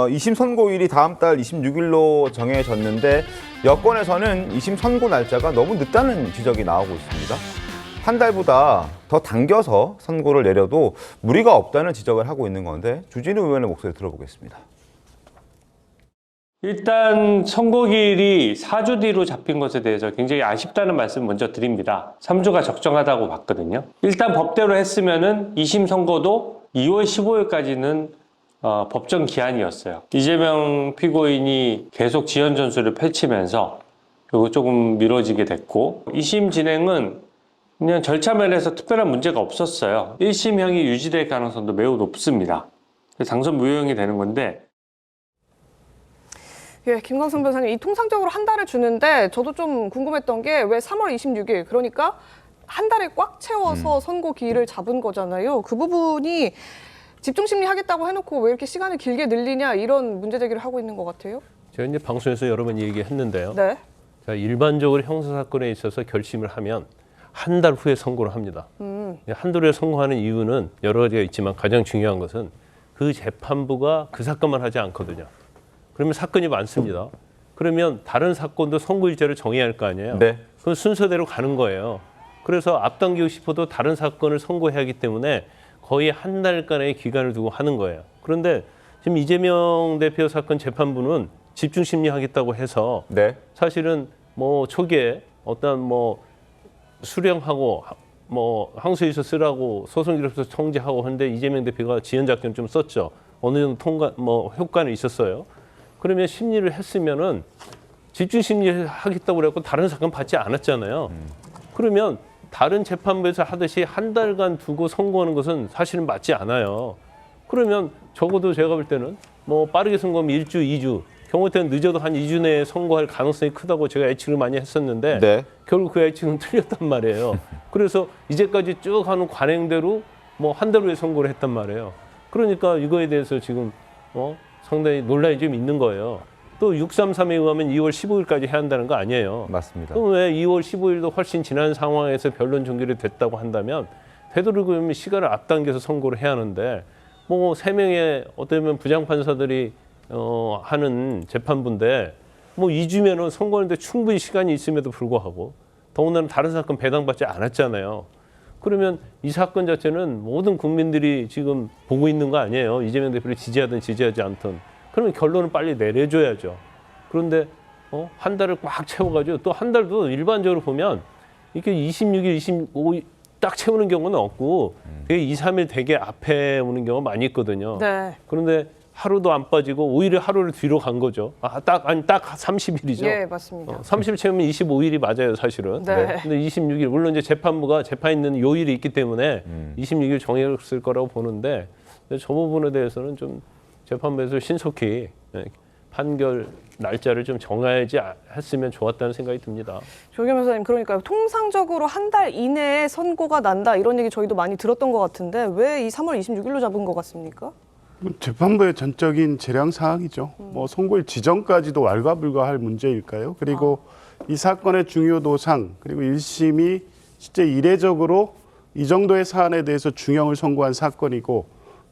어, 2심 선고일이 다음 달 26일로 정해졌는데 여권에서는 2심 선고 날짜가 너무 늦다는 지적이 나오고 있습니다. 한 달보다 더 당겨서 선고를 내려도 무리가 없다는 지적을 하고 있는 건데 주진우 의원의 목소리 들어보겠습니다. 일단 선고기일이 4주 뒤로 잡힌 것에 대해서 굉장히 아쉽다는 말씀 먼저 드립니다. 3주가 적정하다고 봤거든요. 일단 법대로 했으면은 2심 선고도 2월 15일까지는 어, 법정 기한이었어요. 이재명 피고인이 계속 지연 전술을 펼치면서 그리고 조금 미뤄지게 됐고 2심 진행은 그냥 절차 면에서 특별한 문제가 없었어요. 1심형이 유지될 가능성도 매우 높습니다. 당선 무효형이 되는 건데 예, 김광선 변호사님, 이 통상적으로 한 달을 주는데 저도 좀 궁금했던 게 왜 3월 26일 그러니까 한 달에 꽉 채워서 선고 기일을 잡은 거잖아요. 그 부분이 집중 심리 하겠다고 해놓고 왜 이렇게 시간을 길게 늘리냐 이런 문제 제기를 하고 있는 것 같아요. 제가 이제 방송에서 여러 번 얘기했는데요. 네. 자, 일반적으로 형사 사건에 있어서 결심을 하면 한 달 후에 선고를 합니다. 음. 한달 후에 선고하는 이유는 여러 가지가 있지만 가장 중요한 것은 그 재판부가 그 사건만 하지 않거든요. 그러면 사건이 많습니다. 그러면 다른 사건도 선고일자를 정해야 할 거 아니에요. 네. 그건 순서대로 가는 거예요. 그래서 앞당기고 싶어도 다른 사건을 선고해야 하기 때문에 거의 한 달간의 기간을 두고 하는 거예요. 그런데 지금 이재명 대표 사건 재판부는 집중 심리하겠다고 해서 네. 사실은 뭐 초기에 어떤 뭐 수령하고 하- 뭐 항소유서 쓰라고 소송 기록서 청지하고 하는데 이재명 대표가 지연 작전 좀 썼죠. 어느 정도 통과 뭐 효과는 있었어요. 그러면 심리를 했으면은 집중 심리를 하겠다고 그래갖고 다른 사건 받지 않았잖아요. 그러면 다른 재판부에서 하듯이 한 달간 두고 선고하는 것은 사실은 맞지 않아요. 그러면 적어도 제가 볼 때는 뭐 빠르게 선고하면 일주이주 경우 때는 늦어도 한 이 주 내에 선고할 가능성이 크다고 제가 예측을 많이 했었는데 네. 결국 그 예측은 틀렸단 말이에요. 그래서 이제까지 쭉 하는 관행대로 뭐 한 달 후에 선고를 했단 말이에요. 그러니까 이거에 대해서 지금 어 상당히 논란이 좀 있는 거예요. 또 633에 의하면 2월 15일까지 해야 한다는 거 아니에요. 맞습니다. 그럼 왜 2월 15일도 훨씬 지난 상황에서 변론 종결이 됐다고 한다면 되도록이면 시간을 앞당겨서 선고를 해야 하는데 뭐 세 명의 어쩌면 부장 판사들이 어 하는 재판부인데 뭐 2주면은 선고하는데 충분히 시간이 있음에도 불구하고 더군다나 다른 사건 배당받지 않았잖아요. 그러면 이 사건 자체는 모든 국민들이 지금 보고 있는 거 아니에요. 이재명 대표를 지지하든 지지하지 않든. 그러면 결론을 빨리 내려줘야죠. 그런데 어? 한 달을 꽉 채워가지고 또 한 달도 일반적으로 보면 이렇게 26일, 25일 딱 채우는 경우는 없고 되게 2, 3일 되게 앞에 오는 경우가 많이 있거든요. 네. 그런데 하루도 안 빠지고 오히려 하루를 뒤로 간 거죠. 아, 딱, 아니, 딱 30일이죠. 예, 맞습니다. 어, 30일 채우면 25일이 맞아요, 사실은. 네. 근데 26일 물론 이제 재판부가 재판 있는 요일이 있기 때문에 음. 26일 정했을 거라고 보는데 근데 저 부분에 대해서는 좀 재판부에서 신속히 예, 판결 날짜를 좀 정해야지 아- 했으면 좋았다는 생각이 듭니다. 조경 변호사님, 그러니까 통상적으로 한 달 이내에 선고가 난다 이런 얘기 저희도 많이 들었던 것 같은데 왜 이 3월 26일로 잡은 것 같습니까? 뭐 재판부의 전적인 재량 사항이죠. 뭐 선고일 지정까지도 왈가불가할 문제일까요? 그리고 이 사건의 중요도상 그리고 1심이 실제 이례적으로 이 정도의 사안에 대해서 중형을 선고한 사건이고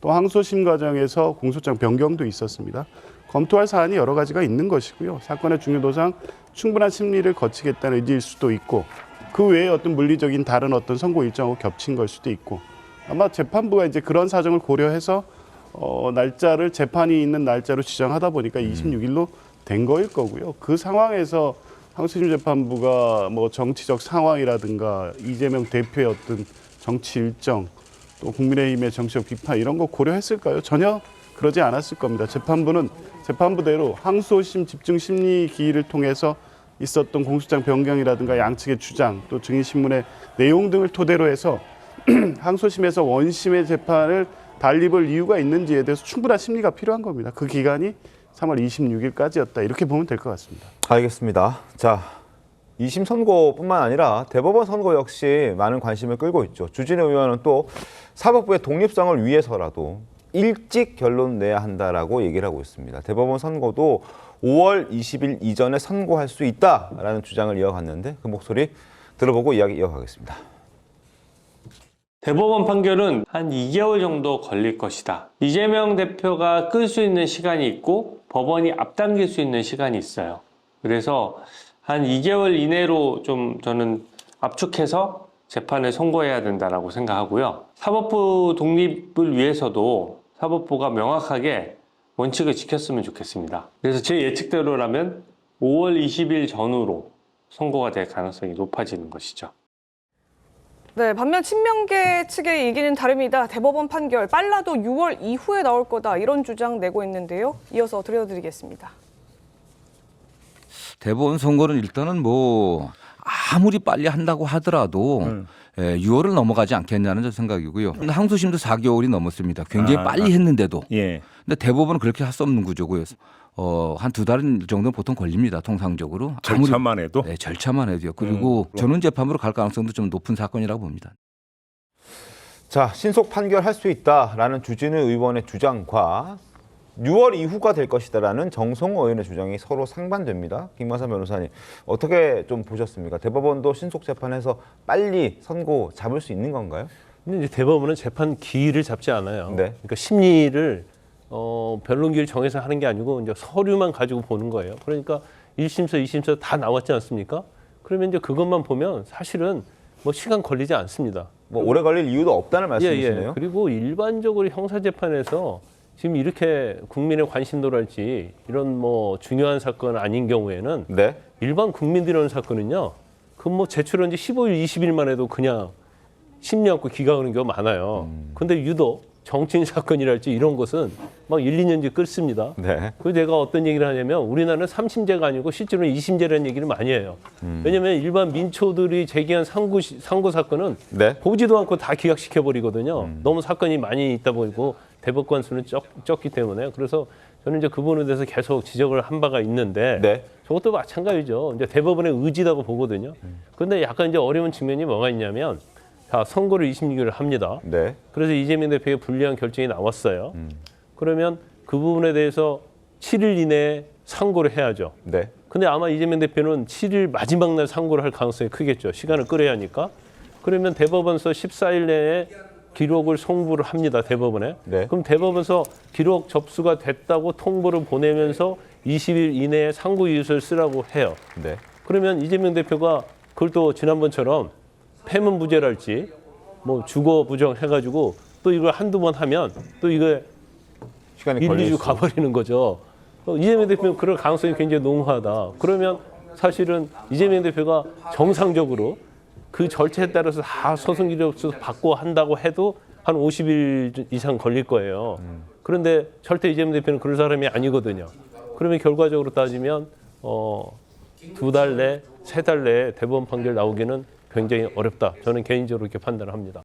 또 항소심 과정에서 공소장 변경도 있었습니다. 검토할 사안이 여러 가지가 있는 것이고요. 사건의 중요도상 충분한 심리를 거치겠다는 의지일 수도 있고 그 외에 어떤 물리적인 다른 어떤 선고 일정하고 겹친 걸 수도 있고 아마 재판부가 이제 그런 사정을 고려해서 어, 날짜를 재판이 있는 날짜로 지정하다 보니까 26일로 된 거일 거고요. 그 상황에서 항소심 재판부가 뭐 정치적 상황이라든가 이재명 대표의 어떤 정치 일정 또 국민의힘의 정치적 비판 이런 거 고려했을까요? 전혀 그러지 않았을 겁니다. 재판부는 재판부대로 항소심 집중 심리 기일을 통해서 있었던 공소장 변경이라든가 양측의 주장 또 증인 신문의 내용 등을 토대로 해서 항소심에서 원심의 재판을 달리볼 이유가 있는지에 대해서 충분한 심리가 필요한 겁니다. 그 기간이 3월 26일까지였다. 이렇게 보면 될 것 같습니다. 알겠습니다. 자, 2심 선고뿐만 아니라 대법원 선고 역시 많은 관심을 끌고 있죠. 주진우 의원은 또 사법부의 독립성을 위해서라도 일찍 결론 내야 한다라고 얘기를 하고 있습니다. 대법원 선고도 5월 20일 이전에 선고할 수 있다라는 주장을 이어갔는데 그 목소리 들어보고 이야기 이어가겠습니다. 대법원 판결은 한 2개월 정도 걸릴 것이다. 이재명 대표가 끌 수 있는 시간이 있고 법원이 앞당길 수 있는 시간이 있어요. 그래서 한 2개월 이내로 좀 저는 압축해서 재판을 선고해야 된다라고 생각하고요. 사법부 독립을 위해서도 사법부가 명확하게 원칙을 지켰으면 좋겠습니다. 그래서 제 예측대로라면 5월 20일 전후로 선고가 될 가능성이 높아지는 것이죠. 네, 반면 친명계 측의 얘기는 다릅니다. 대법원 판결 빨라도 6월 이후에 나올 거다 이런 주장 내고 있는데요. 이어서 들려드리겠습니다. 대법원 선거는 일단은 뭐 아무리 빨리 한다고 하더라도 예, 6월을 넘어가지 않겠냐는 저 생각이고요. 근데 항소심도 4개월이 넘었습니다. 굉장히 아, 빨리 했는데도. 예. 근데 대법원은 그렇게 할 수 없는 구조고요. 어, 한 두 달 정도는 보통 걸립니다. 통상적으로. 절차만 해도 네, 절차만 해도요. 그리고 전원 재판으로 갈 가능성도 좀 높은 사건이라고 봅니다. 자, 신속 판결할 수 있다라는 주진우 의원의 주장과 6월 이후가 될 것이다라는 정성호 의원의 주장이 서로 상반됩니다. 김마사 변호사님 어떻게 좀 보셨습니까? 대법원도 신속 재판해서 빨리 선고 잡을 수 있는 건가요? 근데 이제 대법원은 재판 기일을 잡지 않아요. 네. 그러니까 심리를 어, 변론기를 정해서 하는 게 아니고 이제 서류만 가지고 보는 거예요. 그러니까 1심서, 2심서 다 나왔지 않습니까? 그러면 이제 그것만 보면 사실은 뭐 시간 걸리지 않습니다. 뭐 오래 걸릴 이유도 없다는 말씀이시네요. 그리고 일반적으로 형사 재판에서 지금 이렇게 국민의 관심도랄지 이런 뭐 중요한 사건 아닌 경우에는 네. 일반 국민들이 하는 사건은요. 그 뭐 제출한 지 15일, 20일만 해도 그냥 심리 않고 기각하는 경우가 많아요. 근데 유독 정치인 사건이랄지 이런 것은 막 1, 2년째 끌습니다. 네. 그 내가 어떤 얘기를 하냐면 우리나라는 삼심제가 아니고 실제로는 이심제라는 얘기를 많이 해요. 왜냐하면 일반 민초들이 제기한 상고, 시- 상고 사건은 네. 보지도 않고 다 기각시켜 버리거든요. 너무 사건이 많이 있다 보이고 대법관 수는 적, 적기 때문에 그래서 저는 이제 그 부분에 대해서 계속 지적을 한 바가 있는데 네. 저것도 마찬가지죠. 이제 대법원의 의지라고 보거든요. 근데 약간 이제 어려운 측면이 뭐가 있냐면 자 선거를 26일 합니다. 네. 그래서 이재명 대표의 불리한 결정이 나왔어요. 그러면 그 부분에 대해서 7일 이내에 상고를 해야죠. 네. 근데 아마 이재명 대표는 7일 마지막 날 상고를 할 가능성이 크겠죠. 시간을 끌어야 하니까. 그러면 대법원서 14일 내에 기록을 송부를 합니다. 대법원에. 네. 그럼 대법원서 기록 접수가 됐다고 통보를 보내면서 20일 이내에 상고 이유서를 쓰라고 해요. 네. 그러면 이재명 대표가 그걸 또 지난번처럼 폐문부제랄지 뭐 주거 부정 해가지고 또 이걸 한두 번 하면 또 이거 시간이 1, 걸릴 2주 수. 가버리는 거죠. 어, 이재명 대표는 그럴 가능성이 굉장히 농후하다. 그러면 사실은 이재명 대표가 정상적으로 그 절차에 따라서 다 소송 기록서 받고 한다고 해도 한 50일 이상 걸릴 거예요. 그런데 절대 이재명 대표는 그럴 사람이 아니거든요. 그러면 결과적으로 따지면 어, 두 달 내, 세 달 내에 대법원 판결 나오기는 굉장히 어렵다. 저는 개인적으로 이렇게 판단을 합니다.